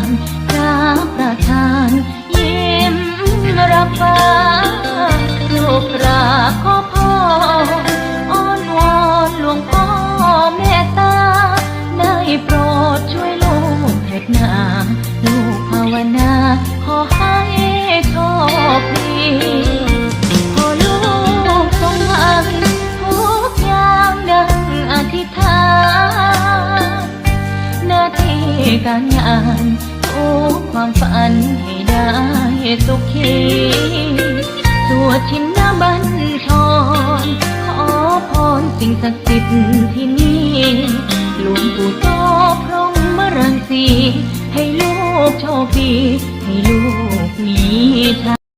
านพระประทานยิ้มรับฟ้าลูกราขอพ่ออ้อนวอนหลวงพ่อแม่ตาได้โปรดช่วยลูกเถิดนาลูกภาวนาขอ การงานทุกความฝันให้ได้สุขีสวชินนบัญชร ขอพรสิ่งศักดิ์สิทธิ์ที่นี่หลวงปู่โตพรหมรังสี ให้ลูกโชคดีให้ลูก